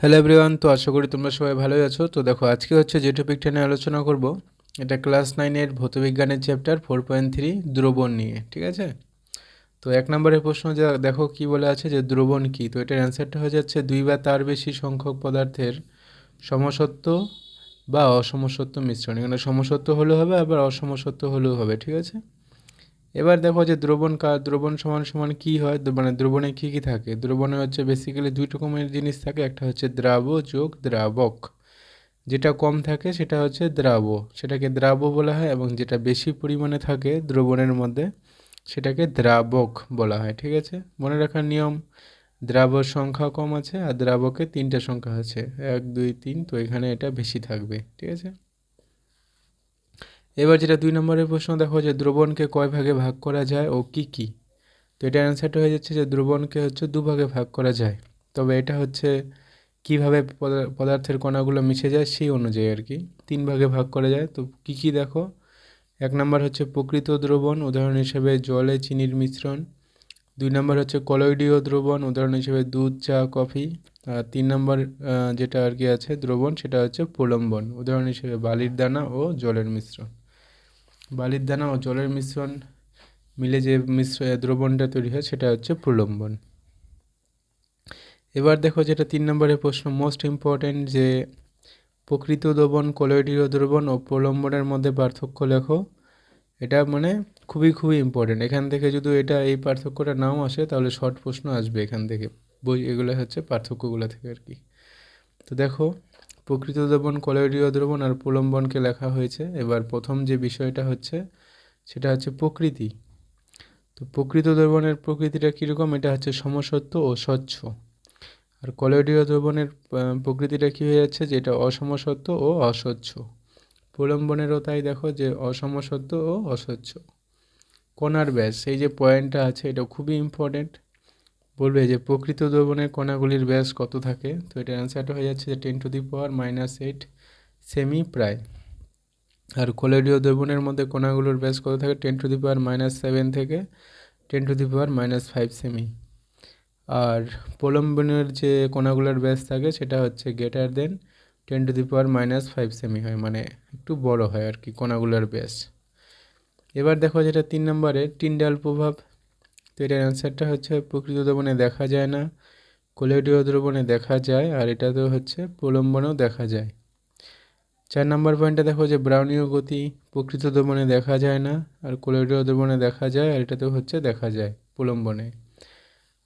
Hello everyone তো আশা করি তোমরা সবাই ভালোই আছো। তো দেখো, আজকে হচ্ছে যে টপিকটা নিয়ে আলোচনা করব, এটা ক্লাস নাইনের ভৌতবিজ্ঞানের চ্যাপ্টার ফোর পয়েন্ট থ্রি দ্রবণ নিয়ে, ঠিক আছে? তো এক নম্বরের প্রশ্ন যা, দেখো কি বলে আছে যে, দ্রবণ কি? তো এটার অ্যান্সারটা হয়ে যাচ্ছে, দুই বা তার বেশি সংখ্যক পদার্থের সমসত্ব বা অসমসত্ব মিশ্রণ। এখানে সমসত্ব হলেও হবে, আবার অসমসত্ব হলেও হবে, ঠিক আছে? এবার দেখো যে দ্রবণ কা, দ্রবণ সমান সমান কী হয়? মানে দ্রবণে কী কী থাকে? দ্রবণে হচ্ছে বেসিক্যালি দুই রকমের জিনিস থাকে। একটা হচ্ছে দ্রাব যোগ দ্রাবক। যেটা কম থাকে সেটা হচ্ছে দ্রাব। সেটাকে দ্রাব বলা হয় এবং যেটা বেশি পরিমাণে থাকে দ্রবণের মধ্যে সেটাকে দ্রাবক বলা হয়। ঠিক আছে? মনে রাখার নিয়ম, দ্রাবর সংখ্যা কম আছে আর দ্রাবকে তিনটে সংখ্যা আছে। এক, দুই, তিন, তো এখানে এটা বেশি থাকবে। ঠিক আছে? এবার যেটা দুই নম্বরের প্রশ্ন, দেখো যে দ্রবণকে কয় ভাগে ভাগ করা যায় ও কি কি? তো এটা অ্যান্সারটা হয়ে যাচ্ছে যে দ্রবণকে হচ্ছে দুভাগে ভাগ করা যায়। তবে এটা হচ্ছে কীভাবে পদার্থের কণাগুলো মিশে যায় সেই অনুযায়ী আর কি। তিন ভাগে ভাগ করা যায়। তো কি কি দেখো? এক নম্বর হচ্ছে প্রকৃত দ্রবণ, উদাহরণ হিসেবে জলে চিনির মিশ্রণ। দুই নম্বর হচ্ছে কলয়েডীয় দ্রবণ, উদাহরণ হিসেবে দুধ, চা, কফি। আর তিন নম্বর যেটা আর কি আছে দ্রবণ, সেটা হচ্ছে প্রলম্বন, উদাহরণ হিসেবে বালির দানা ও জলের মিশ্রণ। বালির দানা ও জলের মিশ্রণ মিলে যে মিশ্র দ্রবণটা তৈরি হয়, সেটা হচ্ছে প্রলম্বন এবার দেখো যেটা তিন নম্বরের প্রশ্ন মোস্ট ইম্পর্ট্যান্ট যে প্রকৃত দ্রবণ কলোয়েডীয় দ্রবণ ও প্রলম্বনের মধ্যে পার্থক্য লেখো। এটা মানে খুবই খুবই ইম্পর্ট্যান্ট এখান থেকে যদি এটা, এই পার্থক্যটা নাও আসে, তাহলে শর্ট প্রশ্ন আসবে এখান থেকে। বই, এগুলো হচ্ছে পার্থক্যগুলো থেকে আর কি। তো দেখো প্রকৃত দ্রবণ কলোয়েডীয় দ্রবণ আর প্রলম্বনকে লেখা হয়েছে। এবার প্রথম যে বিষয়টা হচ্ছে, সেটা হচ্ছে প্রকৃতি। তো প্রকৃত দ্রবণের প্রকৃতিটা কীরকম? এটা হচ্ছে সমসত্ব ও স্বচ্ছ। আর কলোয়েডীয় দ্রবণের প্রকৃতিটা কী হয়ে যাচ্ছে? যে এটা অসমসত্ব ও অস্বচ্ছ। প্রলম্বনেরও তাই দেখো যে অসমসত্ব ও অস্বচ্ছ। কণার ব্যাস, এই যে পয়েন্টটা আছে, এটা খুবই ইম্পর্ট্যান্ট বলবে যে, প্রকৃত দ্রবণের কণাগুলির ব্যাস কত থাকে? তো এটা অ্যান্সারটা হয়ে যাচ্ছে যে ten to the power minus eight semi প্রায় আর কোলেডীয় দ্রবণের মধ্যে কণাগুলোর ব্যাস কত থাকে? Ten to the power minus seven থেকে ten to the power minus five semi আর প্রলম্বনের যে কণাগুলোর ব্যাস থাকে, সেটা হচ্ছে greater than ten to the power minus five semi হয় মানে একটু বড় হয় আর কি কণাগুলোর ব্যাস। এবার দেখো যেটা তিন নম্বরে টিন্ডাল প্রভাব এটার অ্যান্সারটা হচ্ছে প্রকৃত দ্রবণে দেখা যায় না কোলেডীয় দ্রবণে দেখা যায় আর এটাতেও হচ্ছে প্রলম্বনেও দেখা যায়। চার নম্বর পয়েন্টে দেখো যে ব্রাউনীয় গতি প্রকৃত দ্রবণে দেখা যায় না আর কোলেডীয় দ্রবণে দেখা যায় আর এটাতেও হচ্ছে দেখা যায় প্রলম্বনে।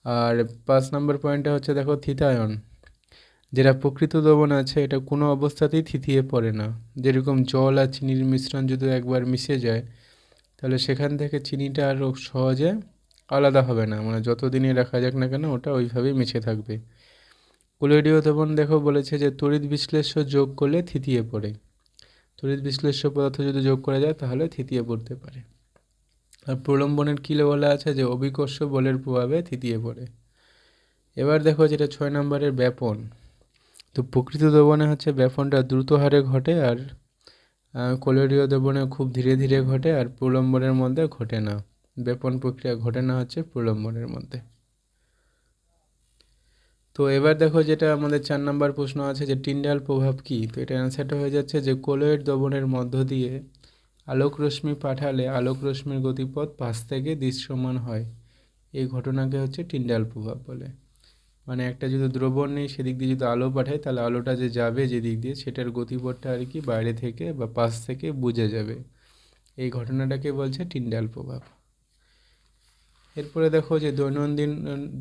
আর পাঁচ নম্বর পয়েন্টটা হচ্ছে দেখো থিতায়ন, যেটা প্রকৃত দ্রবণ আছে এটা কোনো অবস্থাতেই থিতিয়ে পড়ে না। যেরকম জল আর চিনির মিশ্রণ যদি একবার মিশে যায়, তাহলে সেখান থেকে চিনিটা আরও সহজে আলাদা হবে না। মানে যতদিনই রাখা যাক না কেন, ওটা ওইভাবেই মিশে থাকবে। কোলেডীয় দ্রবণ দেখো বলেছে যে, তড়িৎ বিশ্লেষ্য যোগ করলে থিতিয়ে পড়ে। তড়িৎ বিশ্লেষ্য পদার্থ যদি যোগ করা যায়, তাহলে থিতিয়ে পড়তে পারে। আর প্রলম্বনের কী বলা আছে যে, অভিকর্ষ বলের প্রভাবে থিতিয়ে পড়ে। এবার দেখো যেটা ছয় নম্বরের ব্যাপন। তো প্রকৃত দ্রবণে হচ্ছে ব্যাপনটা দ্রুত হারে ঘটে আর কোলেডীয় দ্রবণে খুব ধীরে ধীরে ঘটে আর প্রলম্বনের মধ্যে ঘটে না। ব্যাপন প্রক্রিয়া ঘটে না হচ্ছে প্রলম্বনের মধ্যে। তো এবার দেখো যেটা আমাদের চার নম্বর প্রশ্ন আছে যে টিন্ডাল প্রভাব কি? তো এটা অ্যান্সারটা হয়ে যাচ্ছে যে কোলয়েড দ্রবণের মধ্য দিয়ে আলোক রশ্মি পাঠালে আলোক রশ্মির গতিপথ পাশ থেকে দৃশ্যমান হয়। এই ঘটনাকে হচ্ছে টিন্ডাল প্রভাব বলে। মানে একটা যদি দ্রবণ নেই, সেদিক দিয়ে যদি আলো পাঠায়, তাহলে আলোটা যে যাবে যেদিক দিয়ে, সেটার গতিপথটা আর কি বাইরে থেকে বা পাশ থেকে বুঝে যাবে। এই ঘটনাটাকে বলছে টিন্ডাল প্রভাব। এরপরে দেখো যে দৈনন্দিন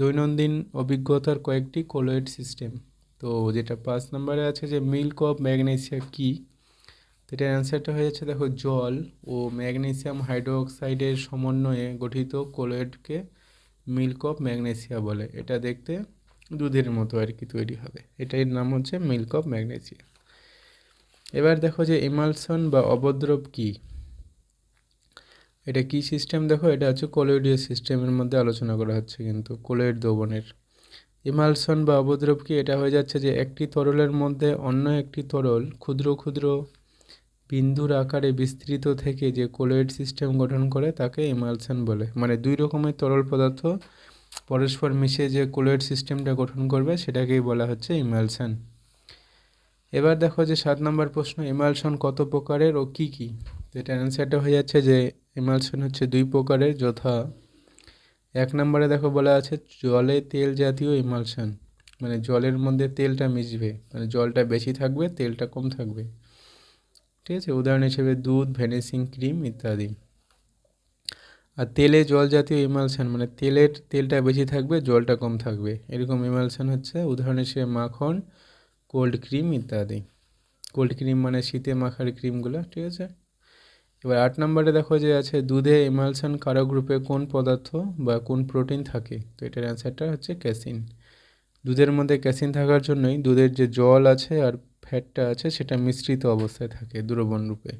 দৈনন্দিন অভিজ্ঞতার কয়েকটি কোলয়েড সিস্টেম তো যেটা পাঁচ নম্বরে আছে যে মিল্ক অফ ম্যাগনেসিয়া কি? এটার অ্যান্সারটা হয়ে যাচ্ছে দেখো জল ও ম্যাগনেসিয়াম হাইড্রোক্সাইডের সমন্বয়ে গঠিত কোলয়েডকে মিল্ক অফ ম্যাগনেসিয়া বলে। এটা দেখতে দুধের মতো আর কি তৈরি হবে। এটার নাম হচ্ছে মিল্ক অফ ম্যাগনেসিয়া এবার দেখো যে ইমালসন বা অবদ্রব কী? এটা কি সিস্টেম দেখো, এটা হচ্ছে কোলয়েডীয় সিস্টেমের মধ্যে আলোচনা করা হচ্ছে কিন্তু কোলয়েড দ্রবণের। ইমালশন বা অবদ্রব কি এটা হয়ে যাচ্ছে যে একটি তরলের মধ্যে অন্য একটি তরল ক্ষুদ্র ক্ষুদ্র বিন্দুর আকারে বিস্তৃত থেকে যে কোলয়েড সিস্টেম গঠন করে তাকে ইমালশন বলে। মানে দুই রকমের তরল পদার্থ পরস্পর মিশে যে কোলয়েড সিস্টেমটা গঠন করবে সেটাকেই বলা হচ্ছে ইমালশন এবার দেখো যে সাত নম্বর প্রশ্ন, ইমালসন কত প্রকারের ও কি কি? এটার অ্যান্সারটা হয়ে যাচ্ছে যে ইমালশন হচ্ছে দুই প্রকারের, যথা এক নম্বরে দেখো বলা আছে জলে তেল জাতীয় ইমালশন মানে জলের মধ্যে তেলটা মিশবে মানে জলটা বেশি থাকবে, তেলটা কম থাকবে। ঠিক আছে? উদাহরণ হিসেবে দুধ ভ্যানিসিং ক্রিম ইত্যাদি। আর তেলে জল জাতীয় ইমালশন মানে তেলের তেলটা বেশি থাকবে, জলটা কম থাকবে। এরকম ইমালশন হচ্ছে, উদাহরণ হিসেবে মাখন কোল্ড ক্রিম ইত্যাদি। কোল্ড ক্রিম মানে শীতে মাখার ক্রিমগুলো ঠিক আছে? এবার আট নম্বরে দেখো যে আছে দুধে ইমালশন কারক গ্রুপে কোন পদার্থ বা কোন প্রোটিন থাকে? তো এটার অ্যান্সারটা হচ্ছে ক্যাসিন। দুধের মধ্যে ক্যাসিন থাকার জন্যই দুধের যে জল আছে আর ফ্যাটটা আছে সেটা মিশ্রিত অবস্থায় থাকে দ্রবণ রূপে।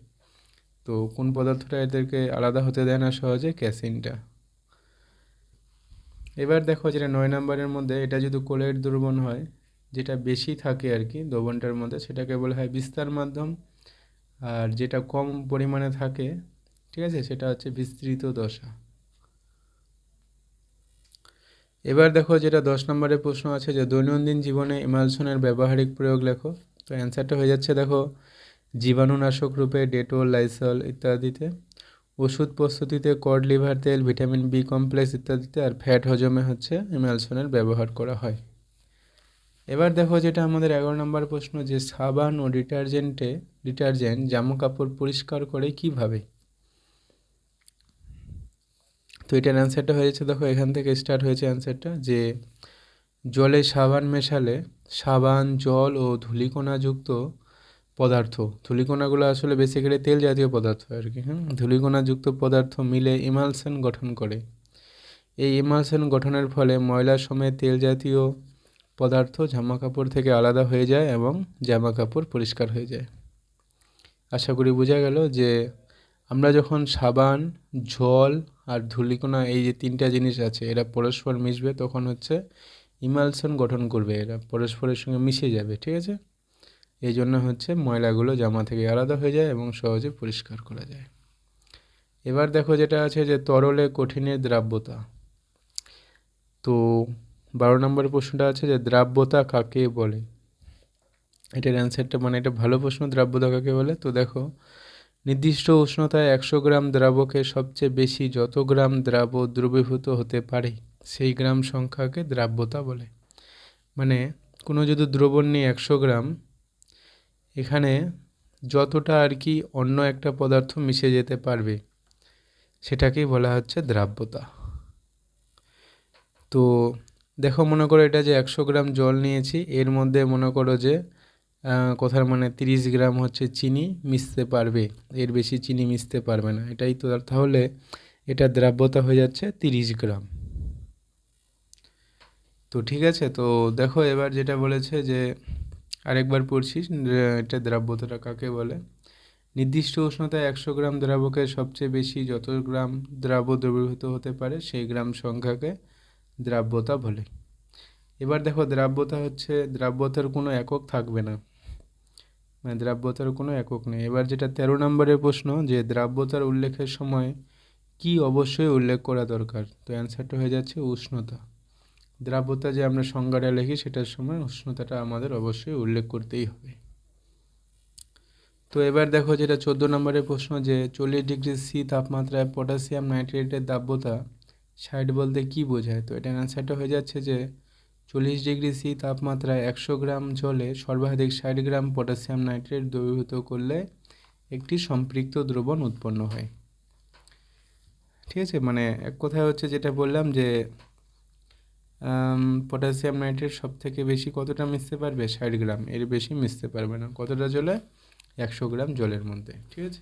তো কোন পদার্থটা এদেরকে আলাদা হতে দেয় না সহজে? ক্যাসিনটা। এবার দেখো যেটা নয় নম্বরের মধ্যে, এটা যদি কোলের দ্রবণ হয়, যেটা বেশি থাকে আর কি, দ্রবণটার মধ্যে, সেটাকে বলা হয় বিস্তার মাধ্যম। আর যেটা কম পরিমাণে থাকে, ঠিক আছে, সেটা হচ্ছে বিস্তৃত দশা। এবার দেখো যেটা দশ নম্বরের প্রশ্ন আছে যে, দৈনন্দিন জীবনে ইমালশনের ব্যবহারিক প্রয়োগ লেখো। তো অ্যান্সারটা হয়ে যাচ্ছে দেখো, জীবাণুনাশক রূপে ডেটল, লাইসল ইত্যাদিতে, ওষুধ প্রস্তুতিতে কড, লিভার তেল, ভিটামিন বি কমপ্লেক্স ইত্যাদিতে আর ফ্যাট হজমে হচ্ছে ইমালসনের ব্যবহার করা হয়। এবার দেখো যেটা আমাদের এগারো নম্বর প্রশ্ন যে, সাবান ও ডিটারজেন্টে ডিটারজেন্ট জামা কাপড় পরিষ্কার করে কীভাবে? তো এটার অ্যান্সারটা হয়েছে, দেখো এখান থেকে স্টার্ট হয়েছে অ্যান্সারটা যে জলে সাবান মেশালে সাবান, জল ও ধূলিকণাযুক্ত পদার্থ ধূলিকণাগুলো আসলে বেসিক্যালি তেল জাতীয় পদার্থ আর কি হ্যাঁ ধূলিকণাযুক্ত পদার্থ মিলে ইমালসেন গঠন করে। এই ইমালসেন গঠনের ফলে ময়লা সমেত তেল জাতীয় পদার্থ জামা কাপড় থেকে আলাদা হয়ে যায় এবং জামা কাপড় পরিষ্কার হয়ে যায়। আশা করি বোঝা গেল যে আমরা যখন সাবান, জল আর ধূলিকণা এই যে তিনটা জিনিস আছে, এরা পরস্পর মিশবে, তখন হচ্ছে ইমালশন গঠন করবে, এরা পরস্পরের সঙ্গে মিশে যাবে, ঠিক আছে? এই জন্য হচ্ছে ময়লাগুলো জামা থেকে আলাদা হয়ে যায় এবং সহজে পরিষ্কার করা যায়। এবার দেখো যেটা আছে যে তরলে কঠিনের দ্রাব্যতা। তো বারো নম্বর প্রশ্নটা আছে যে দ্রাব্যতা কাকে বলে? এটার অ্যান্সারটা মানে এটা ভালো প্রশ্ন দ্রাব্যতা কাকে বলে। তো দেখো, নির্দিষ্ট উষ্ণতায় একশো গ্রাম দ্রাবকে সবচেয়ে বেশি যত গ্রাম দ্রাব দ্রবীভূত হতে পারে, সেই গ্রাম সংখ্যাকে দ্রাব্যতা বলে। মানে কোনো যদি দ্রবণ নিয়ে একশো গ্রাম, এখানে যতটা আর কি অন্য একটা পদার্থ মিশে যেতে পারবে, সেটাকেই বলা হচ্ছে দ্রাব্যতা। তো দেখো, মনে করো এটা যে একশো গ্রাম জল নিয়েছি, এর মধ্যে মনে করো যে কথার মানে তিরিশ গ্রাম হচ্ছে চিনি, মিশতে পারবে। এর বেশি চিনি মিশতে পারবে না। এটাই তো তাহলে এটা দ্রাব্যতা হয়ে যাচ্ছে তিরিশ গ্রাম। তো ঠিক আছে, তো দেখো এবার যেটা বলেছে যে আরেকবার পড়ছি এটা দ্রাব্যতাটা কাকে বলে? নির্দিষ্ট উষ্ণতায় একশো গ্রাম দ্রাবকে সবচেয়ে বেশি যত গ্রাম দ্রাব্য দ্রবীভূত হতে পারে, সেই গ্রাম সংখ্যাকে দ্রাব্যতা বলে। এবার দেখো, দ্রাব্যতা হচ্ছে, দ্রাব্যতার কোনো একক থাকবে না। মানে দ্রাব্যতার কোনো একক নেই। এবার যেটা তেরো নম্বরের প্রশ্ন, যে দ্রাব্যতার উল্লেখের সময় কি অবশ্যই উল্লেখ করা দরকার? তো অ্যান্সারটা হয়ে যাচ্ছে উষ্ণতা। দ্রাব্যতা যে আমরা সংজ্ঞাটা লিখি, সেটার সময় উষ্ণতাটা আমাদের অবশ্যই উল্লেখ করতেই হবে। তো এবার দেখো যেটা চোদ্দ নম্বরের প্রশ্ন, যে চল্লিশ ডিগ্রি সি তাপমাত্রায় পটাশিয়াম নাইট্রেটের দ্রাব্যতা ষাট বলতে কি বোঝায়? তো এটার অ্যান্সারটা হয়ে যাচ্ছে যে চল্লিশ ডিগ্রি সি তাপমাত্রায় একশো গ্রাম জলে সর্বাধিক ষাট গ্রাম পটাশিয়াম নাইট্রেট দ্রবীভূত করলে একটি সম্পৃক্ত দ্রবণ উৎপন্ন হয়। ঠিক আছে? মানে এক কথায় হচ্ছে যেটা বললাম যে পটাশিয়াম নাইট্রেট সব থেকে বেশি কতটা মিশতে পারবে? ষাট গ্রাম। এর বেশি মিশতে পারবে না। কতটা জলে? একশো গ্রাম জলের মধ্যে। ঠিক আছে?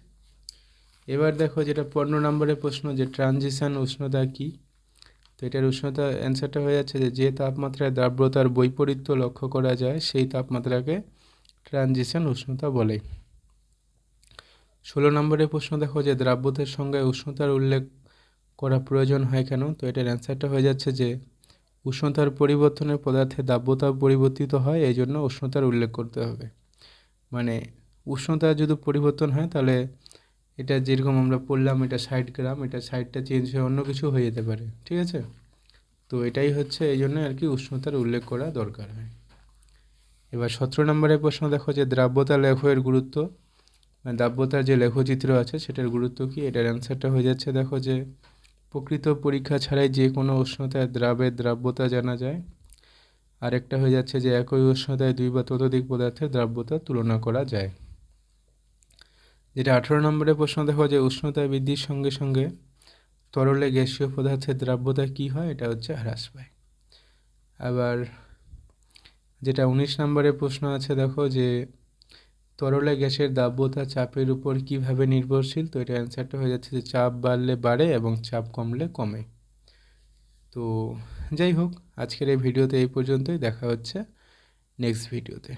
এবার দেখো যেটা পনেরো নম্বরের প্রশ্ন যে, ট্রানজিশান উষ্ণতা কী? তো এটার উষ্ণতা অ্যান্সারটা হয়ে যাচ্ছে যে যে তাপমাত্রায় দ্রাব্যতার বৈপরীত্য লক্ষ্য করা যায়, সেই তাপমাত্রাকে ট্রানজিশন উষ্ণতা বলে। ষোলো নম্বরের প্রশ্ন দেখো যে দ্রাব্যতার সঙ্গে উষ্ণতার উল্লেখ করা প্রয়োজন হয় কেন? তো এটার অ্যান্সারটা হয়ে যাচ্ছে যে, উষ্ণতার পরিবর্তনের পদার্থে দ্রাব্যতা পরিবর্তিত হয় এই জন্য উষ্ণতার উল্লেখ করতে হবে। মানে উষ্ণতা যদি পরিবর্তন হয়, তাহলে এটা যেরকম আমরা পড়লাম, এটা ষাট গ্রাম, এটা ষাটটা চেঞ্জ হয়ে অন্য কিছু হয়ে যেতে পারে, ঠিক আছে? তো এটাই হচ্ছে এই জন্য আর কি উষ্ণতার উল্লেখ করা দরকার হয়। এবার সতেরো নম্বরের প্রশ্ন দেখো যে দ্রাব্যতা লেখো এর গুরুত্ব। মানে দ্রাব্যতার যে লেখচিত্র আছে, সেটার গুরুত্ব কি? এটার অ্যান্সারটা হয়ে যাচ্ছে দেখো যে প্রকৃত পরীক্ষা ছাড়াই যে কোনো উষ্ণতায় দ্রাবের দ্রাব্যতা জানা যায়। আরেকটা হয়ে যাচ্ছে যে একই উষ্ণতায় দুই বা ততোধিক পদার্থের দ্রাব্যতা তুলনা করা যায়। যেটা আঠেরো নম্বরের প্রশ্ন দেখো যে উষ্ণতা বৃদ্ধির সঙ্গে সঙ্গে তরলে গ্যাসীয় পদার্থের দ্রাব্যতা কী হয়? এটা হচ্ছে হ্রাস পায়। আবার যেটা উনিশ নম্বরের প্রশ্ন আছে দেখো যে তরলে গ্যাসের দ্রাব্যতা চাপের উপর কীভাবে নির্ভরশীল? তো এটা অ্যান্সারটা হয়ে যাচ্ছে যে চাপ বাড়লে বাড়ে এবং চাপ কমলে কমে। তো যাই হোক, আজকের এই ভিডিওতে এই পর্যন্তই। দেখা হচ্ছে নেক্সট ভিডিওতে